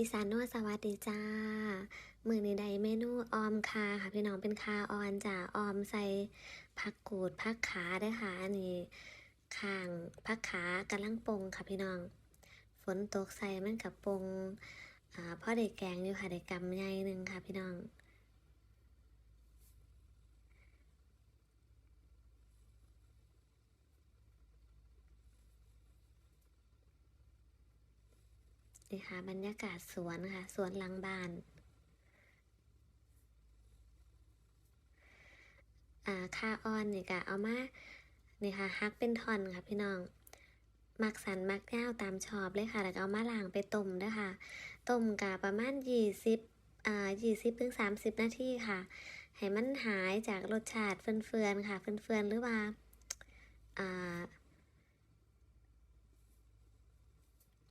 อีสานนวสวัสดีจ้า มือในใดเมนูออมคาค่ะพี่น้องเป็นคาออนจ้าออมใส่ผักกูดผักขาได้วยค่ะอันนี้ข้างผักขากำลังปงค่ะพี่น้อง ฝนตกใส่มันกับปงอ่าพ่อเด็กแกงอยู่ค่ะเด็กกำใหญ่หนึ่งค่ะพี่น้อง นี่ค่ะบรรยากาศสวนค่ะ สวนหลังบ้านอ่าค่าอ้อนนี่ก็เอามานี่ค่ะฮักเป็นท่อนค่ะพี่น้องมักสันมักแก้วตามชอบเลยค่ะ แล้วก็เอามาล้างไปต้มด้วยค่ะต้มกะประมาณยี่สิบอ่ายี่สิบถึงสามสิบนาทีค่ะ ให้มันหายจากรสชาติเฟื่อนๆค่ะ เฟื่อนๆหรือว่าอ่า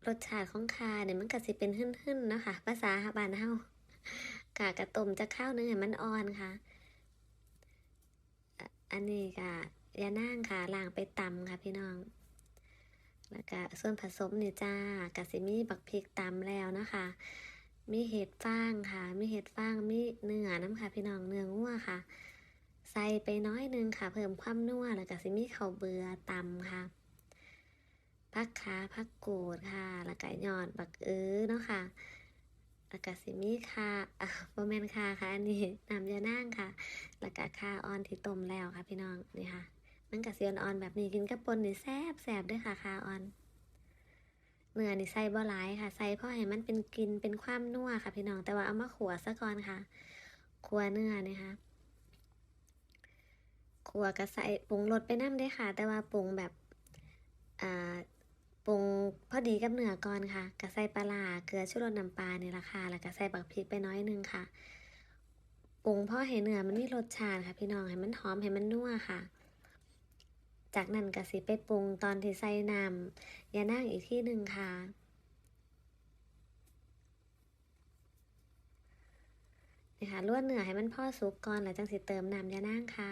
รสชาติของคาเนี่ยมันก็สิเป็นหึ่นๆเนาะค่ะภาษาบ้านเฮากะกระต้มจะข้าวเนื้อให้มันอ่อนค่ะ อันนี้กะยานั่งค่ะล้างไปตำค่ะพี่น้อง แล้วก็ส่วนผสมนี่จ้ากะสิมีบักพริกตำแล้วนะคะ มีเห็ดฟางค่ะ มีเห็ดฟางมีเนื้อน้ำค่ะ พี่น้องเนื้องัวค่ะ ใส่ไปน้อยนึงค่ะ เพิ่มความนัวแล้วก็สิมีข้าวเบือตำค่ะ ผักขาผักกูดค่ะ แล้วก็ยอดบักเอื้อเนาะค่ะแล้วก็สิมีค่ะอะบ่แมนค่ะค่ะ อันนี้น้ำยานั่งค่ะ แล้วก็ข่าออนที่ต้มแล้วค่ะพี่น้องนี่ค่ะ มันก็สิอ่ออนแบบนี้กินกับปนนี่แซ่บแซ่บด้วยค่ะข่าออนเนื้อนี่ใส่บ่หลายค่ะ ใส่เพราะให้มันเป็นกลินเป็นความนัวค่ะ พี่น้อง แต่ว่าเอามาขัวซะก่อนค่ะ ขัวเนื้อนี่ค่ะขัวก็ใส่ปรุงรสไปน้ำเด้อค่ะ แต่ว่าปรุงแบบ อ่า ปรุงพอดีกับเนื้อก่อนค่ะก็ใส่ปลาร้าเกลือชูรสน้ำปลานี่ละค่ะ แล้วก็ใส่บักพริกไปน้อยนึงค่ะปรุงพราะให้เนื้อมันมีรสชาติค่ะ พี่น้องให้มันหอมให้มันนัวค่ะ จากนั้นก็สิไปปรุงตอนที่ใส่น้ำยานั่งอีกที่หนึ่งค่ะนี่ค่ะลวกเนื้อให้มันพ่อสุกก่อนแล้วจังสิเติมน้ำยานั่งค่ะ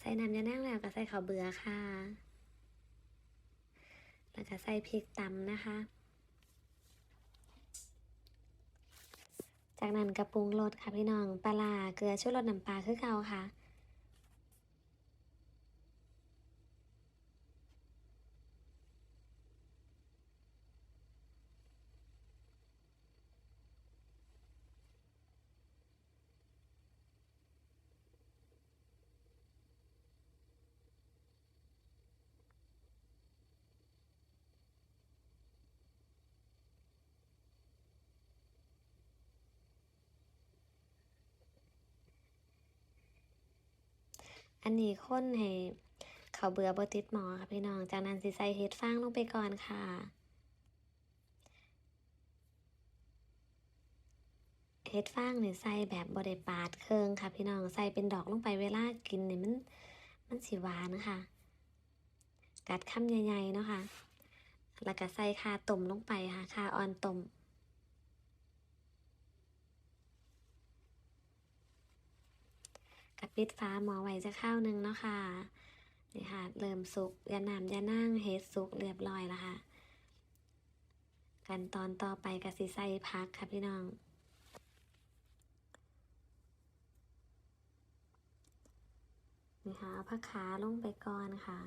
ใส่น้ำยานั่งแล้วก็ใส่ข้าวเบื่อค่ะ แล้วก็ใส่พริกตำนะคะ จากนั้นกระปรุงรสค่ะพี่น้องปลาร้าเกลือชูรสน้ำปลาคือเก่าค่ะ อันนี้คนให้เขาเบื่อบ่ติดหมอค่ะพี่น้อง จากนั้นสิใส่เห็ดฟางลงไปก่อนค่ะ เห็ดฟางเนี่ยใส่แบบบ่ได้ปาดเคิงค่ะพี่น้อง ใส่เป็นดอกลงไปเวลากินเนี่ยมันมันสิหวานนะคะ กัดคำใหญ่ๆเนาะค่ะแล้วก็ใส่ข่าต้มลงไปค่ะข่าออนต้ม กับปิดฟ้าหมอไว้จะข้าวนึงเนาะค่ะนี่ค่ะ เริ่มสุกยาน้ำยานั่งเฮ็ดสุกเรียบร้อยแล้วค่ะ กันตอนต่อไปกับสิใส่พักค่ะพี่น้องนี่ค่ะเอาผักขาลงไปก่อนค่ะ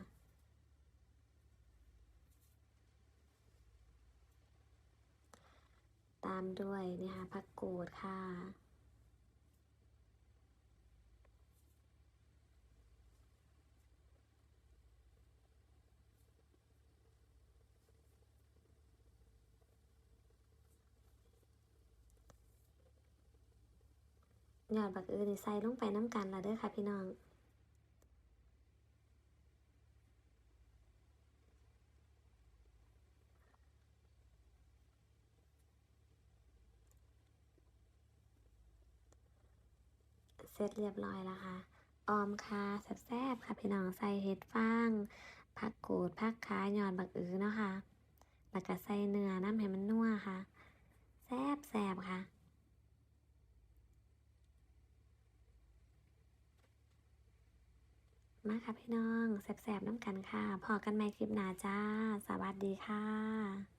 ตามด้วยนี่ค่ะผักกูดค่ะ ยอดบักเอือนี่ใส่ลงไปน้ำกันและเด้อค่ะพี่น้องเสร็จเรียบร้อยแล้วค่ะ ออมค่ะแซ่บๆค่ะพี่น้องใส่เห็ดฟางผักกูดผักขายอดบักอือเนาะค่ะ แล้วก็ใส่เนื้อน้ำให้มันนัวค่ะ แซ่บๆค่ะ มาค่ะพี่น้องแสบๆน้ำกันค่ะ พอกันใหม่คลิปหน้าจ้า สวัสดีค่ะ